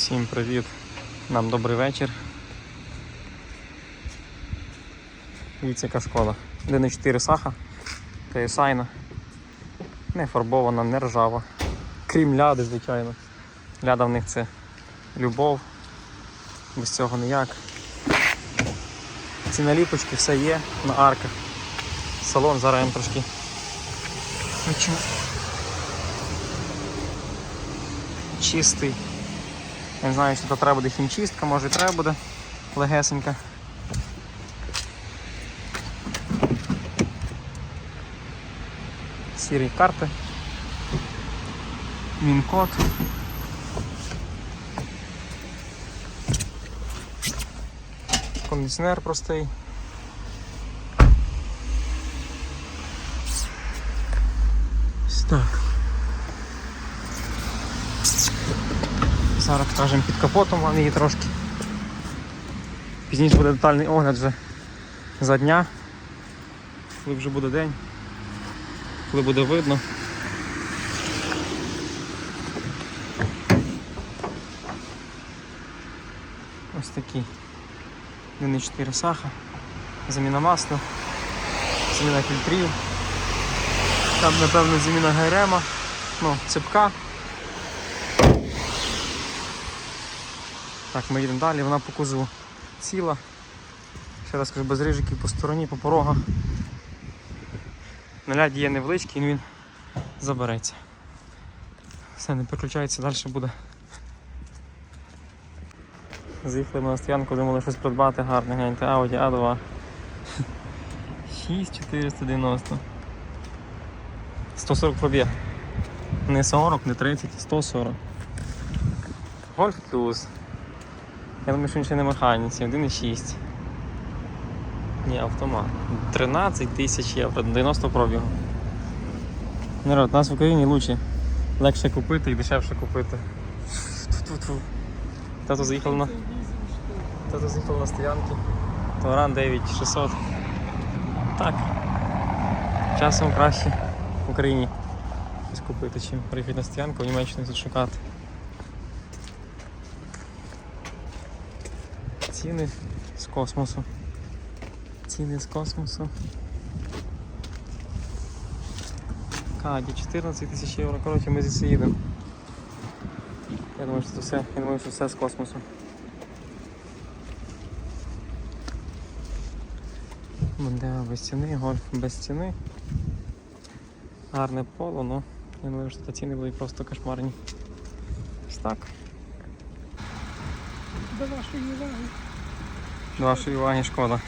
Всім привіт! Нам добрий вечір. Дивіться, яка шкода. 1,4 саха, TSI. Не фарбована, не ржава. Крім ляди, звичайно. Ляда в них це любов. Без цього ніяк. Ці наліпочки все є на арках. Салон зараз трошки. Чистий. Я не знаю, чи тут треба буде хімчистка, може і треба буде легесенька. Сірі карти. Мінкод. Кондиціонер простий. Так. Зараз покажемо під капотом вам її трошки. Пізніше буде детальний огляд вже за дня, коли вже буде день, коли буде видно. Ось такий 1,4 саха, заміна масла, заміна фільтрів. Там напевно заміна ГРМа, ну, цепка. Так, ми їдемо далі, вона по кузову ціла. Ще раз кажу, без рижиків по стороні, по порогах. Наляд є невеличкий, він забереться. Все, не переключається, далі буде. Заїхали ми на стоянку, думали щось придбати гарне, гляньте, Audi A2. 6490. 140 пробіг. Не 40, не 30, 140. Golf Plus. Я думаю, що він ще не механіці, 1,6. Ні, автомат. 13 тисяч євро, 90 пробігу. Народ, нас в Україні лучше. Легше купити і дешевше купити. Тато заїхав на. Тато заїхав на стоянки. Товаран 9600. Так. Часом краще в Україні щось купити, чим приїхати на стоянку в Німеччину тут шукати. Ціни з космосу. Ціни з космосу. Каді 14 тисяч євро. Коротше, ми звідси їдемо. Я думаю, що це все. Я думаю, що все з космосу. Мондео без ціни, гольф без ціни. Гарне поло, но я думаю, що ціни були просто кошмарні. Ось так. До вашої уваги. До вашої уваги шкода.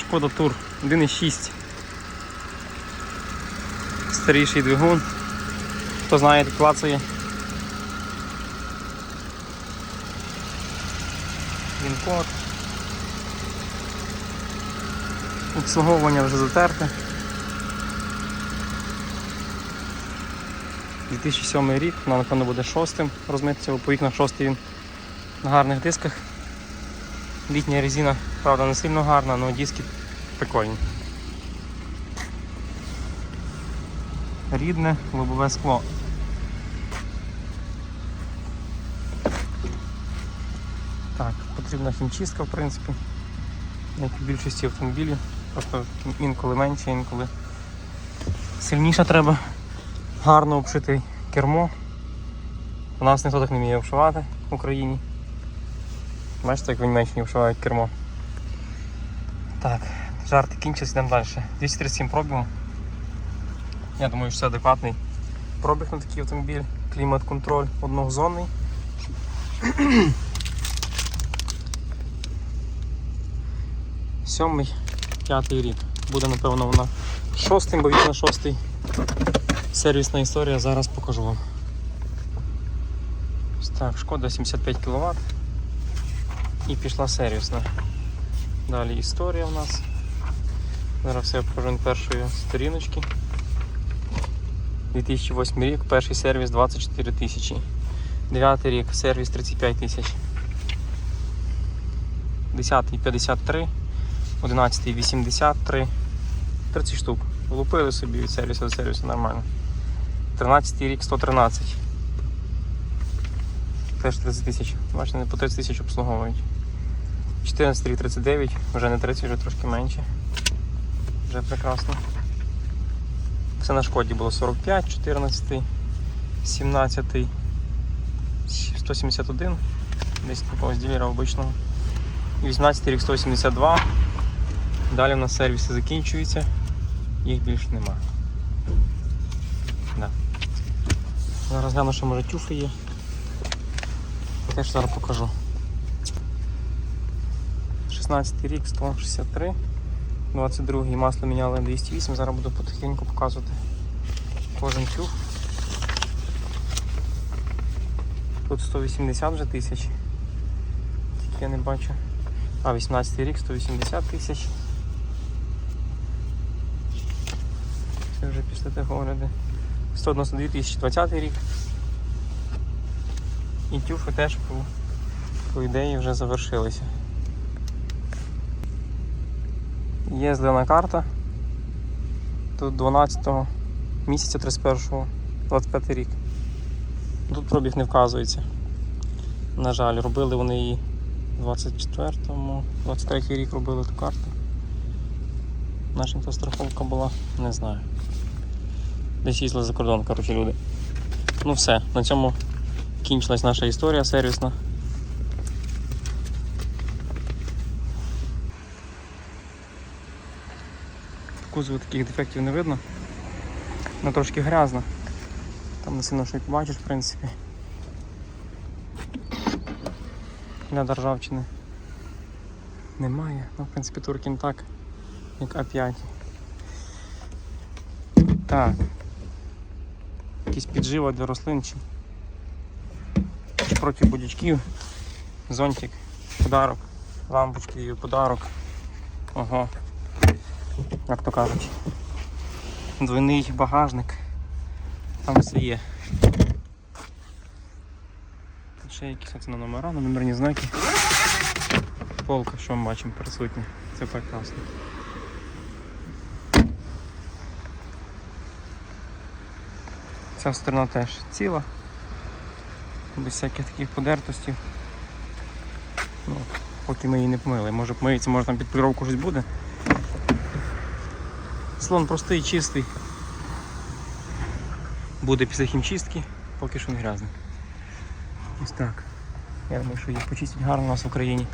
Шкода Тур 1.6. Старіший двигун. Хто знає, як клацає. Він код. Обслуговування вже затерте. 2007 рік, вона напевно буде шостим розмитися, по вікнах шостий він на гарних дисках. Літня резина, правда, не сильно гарна, але диски прикольні. Рідне лобове скло. Так, потрібна хімчистка, в принципі, як і в більшості автомобілів. Просто інколи менше, інколи сильніше треба. Гарно обшити кермо. У нас ніхто так не вміє обшивати в Україні. Бачите, як в Німеччині обшивають кермо. Так, жарти кінчились, йдемо далі. 237 пробігу. Я думаю, що це адекватний пробіг на такий автомобіль. Клімат-контроль однозонний. Сьомий, п'ятий рік. Буде, напевно, вона шостим, бо вікна шостий. Сервісна історія, зараз покажу вам. Так, шкода 75 кВт. І пішла сервісна. Далі історія у нас. Зараз все покажу першої сторіночки. 2008 рік, перший сервіс 24 тисячі. 9 рік, сервіс 35 тисяч. 10 53, 11 83, 30 штук. Влупили собі від сервісу до сервісу нормально. 13 рік 113. Теж 30 тисяч. Бачите, по 30 тисяч обслуговують. 14 рік 39, вже не 30, вже трошки менше. Вже прекрасно. Це на шкоді було 45, 14, 17, 171. Десь якогось ділера обичного. 18 рік 172. Далі в нас сервіси закінчуються, їх більше нема. Да. Зараз гляну, що може тюфи є. Теж зараз покажу. 16 рік 163. 22 масло міняли на 208, зараз буду потихеньку показувати кожен тюф. Тут 180 вже тисяч. Тільки я не бачу. А, 18 рік, 180 тисяч. Це вже після того огляду. 192 тисячі 20 рік. І тюфи теж по, по ідеї вже завершилися. Є зелена карта. Тут 12 місяця 31 25 рік. Тут пробіг не вказується. На жаль, робили вони її в 24-му, 23 рік робили ту карту. Начебто страховка була, не знаю. Десь їздили за кордон, коротше, люди. Ну все, на цьому кінчилась наша історія сервісна. Кузову таких дефектів не видно. Вона трошки грязна. Там не сильно що й побачиш, в принципі. Для державчини немає. Ну, в принципі, Туркін так, як А5. Так. Якісь піджива для рослин чи проти будячків. Зонтик, подарок, лампочки і подарок. Ого. Як то кажуть. Двойний багажник. Там все є. Тут ще якісь на номера, на номерні знаки. Полка, що ми бачимо присутня. Це прекрасно. Ця сторона теж ціла. Без всяких таких подертостей. Ну, поки ми її не помили. Може помиється, може там під поліровку щось буде. Слон простий, чистий. Буде після хімчистки, поки що не грязний. Ось так. Я думаю, що їх почистять гарно у нас в Україні.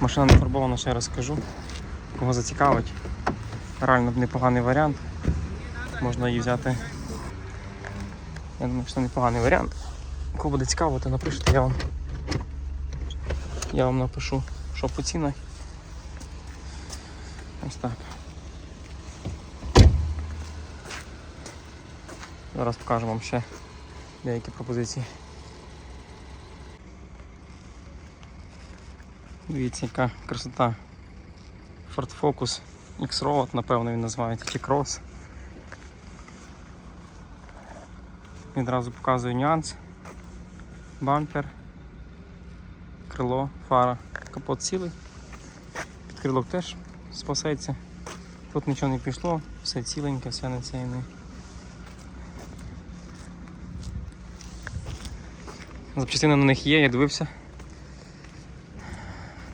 Машина не фарбована, ще раз скажу. Кого зацікавить. Реально непоганий варіант. Можна її взяти. Я думаю, що це непоганий варіант. Кого буде цікаво, то напишіть, я вам. Я вам напишу, що по цінах. Ось так. Зараз покажу вам ще деякі пропозиції. Дивіться, яка красота. Ford Focus X-Road, напевно він називається, чи Cross. Відразу показую нюанс. Бампер, крило, фара, капот цілий. Підкрилок теж спасається. Тут нічого не пішло, все ціленьке, все не це. Запчастини на них є, я дивився.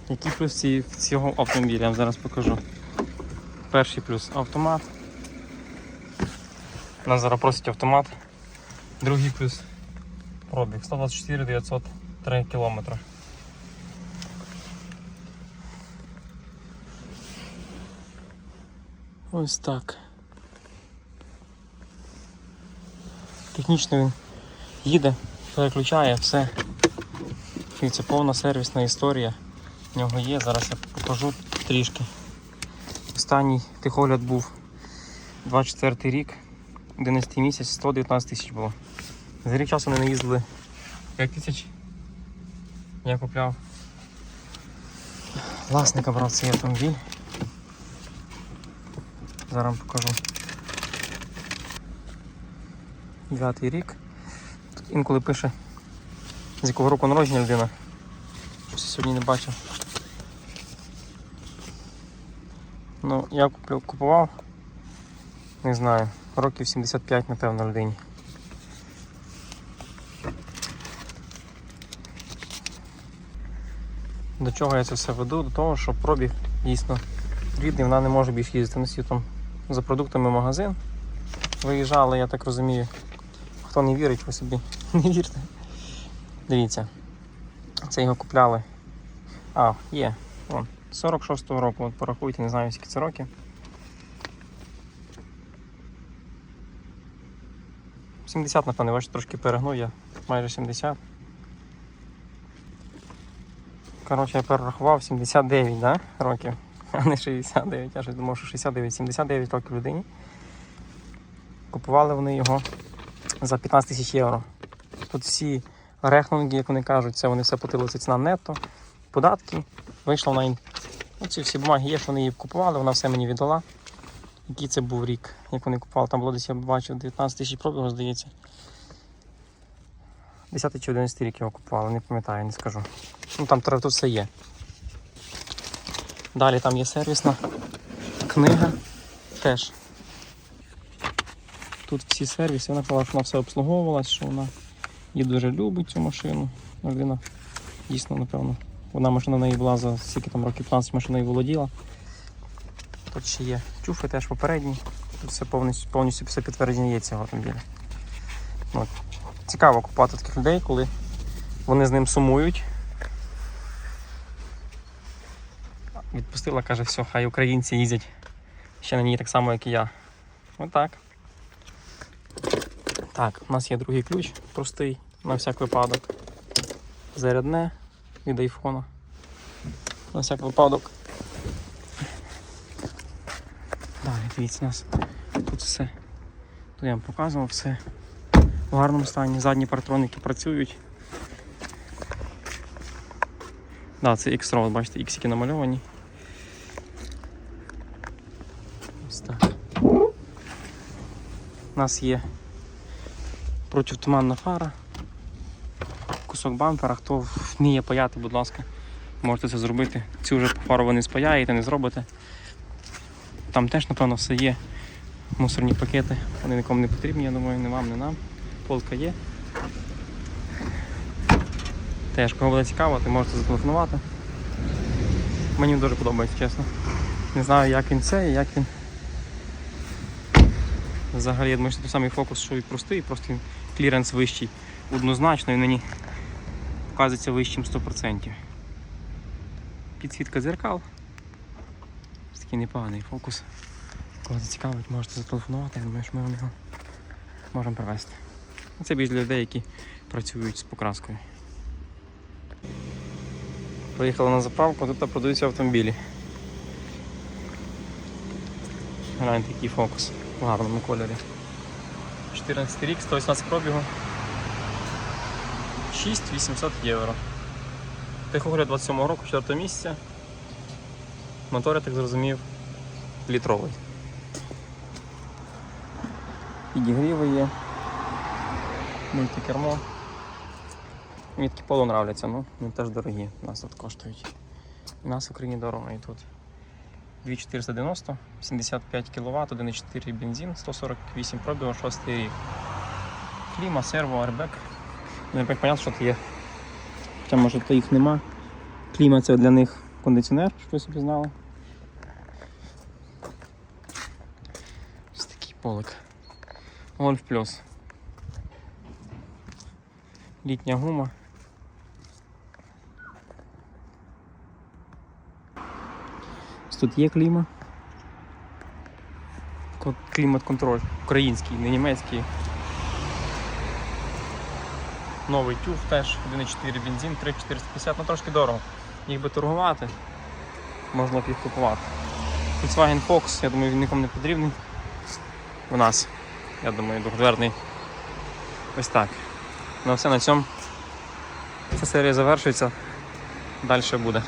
Які плюси цього автомобіля, я вам зараз покажу. Перший плюс автомат. Нас зараз просить автомат. Другий плюс пробіг 124 903 кілометри. Ось так. Технічно він їде, переключає все. І це повна сервісна історія. В нього є, зараз я покажу трішки. Останній тихогляд був 24 рік, 11 місяць, 119 тисяч було. За рік часу вони наїздили 5 тисяч. Я купляв. Власника брав цей автомобіль. Зараз вам покажу. Дев'ятий рік. Тут інколи пише, з якого року народження людина. Щось сьогодні не бачив. Ну, я купив, купував, не знаю, років 75, напевно, людині. До чого я це все веду? До того, що пробіг дійсно рідний, вона не може більше їздити. Носів там за продуктами магазин. Виїжджали, я так розумію. Хто не вірить, ви собі не вірте. Дивіться. Це його купляли. А, є. Вон, 46-го року, от порахуйте, не знаю скільки це років. 70, напевно, бачите, трошки перегнув я. Майже 70. Коротше, я перерахував 79 да, років, а не 69. Я ж думав, що 69, 79 років людині. Купували вони його за 15 тисяч євро. Тут всі рехнунги, як вони кажуть, це вони все платили, це ціна нетто, податки. Вийшла вона. Оці всі бумаги є, що вони її купували, вона все мені віддала. Який це був рік, як вони купували, там було десь я бачив 19 тисяч пробігу, здається. 10 чи 11 рік його купували, не пам'ятаю, не скажу. Ну там тут все є. Далі там є сервісна книга теж. Тут всі сервіси, вона казала, що вона все обслуговувалась, що вона її дуже любить цю машину. Людина дійсно, напевно. Вона машина неї була за скільки там років 15 машиною володіла. Тут ще є чуфи теж попередні. Тут все повністю, повністю все підтвердження є цього автомобіля. От. Цікаво купувати таких людей, коли вони з ним сумують. Відпустила, каже, все, хай українці їздять ще на ній так само, як і я. Отак. Так, у нас є другий ключ, простий, на всяк випадок. Зарядне від айфона. На всяк випадок. Далі, дивіться, у нас тут все. Тут я вам показував все в гарному стані. Задні партроники працюють. Да, це X-Road, бачите, іксики намальовані. Ось так. У нас є протитуманна фара, кусок бампера. Хто вміє паяти, будь ласка, можете це зробити. Цю вже фару ви не спаяєте, не зробите. Там теж, напевно, все є. Мусорні пакети, вони нікому не потрібні, я думаю, не вам, не нам. Полка є. Теж, кого буде цікаво, ти можете зателефонувати. Мені дуже подобається, чесно. Не знаю, як він це і як він. Взагалі, я думаю, що той самий фокус, що і простий, просто він кліренс вищий. Однозначно, він мені показується вищим 100%. Підсвітка дзеркал. Такий непоганий фокус. Кого зацікавить, можете зателефонувати, я думаю, що ми вам його можемо привезти. Це більш для людей, які працюють з покраскою. Приїхали на заправку, тут продаються автомобілі. Гляньте, який фокус в гарному кольорі. 14 рік, 118 пробігу. 6800 євро. Техогляд 27 року, 4 місяця. Мотор, я так зрозумів, літровий. Підігріви є. Мультикермо. Мені такі поло нравляться, ну вони теж дорогі, нас тут коштують. У нас в Україні дорого і тут. 2490, 75 кВт, 1,4 бензин, 148 пробігу, 6 рік. Кліма, серво, арбек. Так понятно, що це є. Хоча може то їх нема. Кліма це для них кондиціонер, щоб ви собі знали. Ось такий полик. Гольф плюс. Літня гума. Ось Тут є кліма. Клімат-контроль. Український, не німецький. Новий тюф теж, 1,4 бензин, 3,450, ну трошки дорого. Їх би торгувати, можна б їх купувати. Volkswagen Fox, я думаю, він нікому не потрібний. У нас, я думаю, двохдверний. Ось так. Ну все на цьому. Ця серія завершується. Далі буде.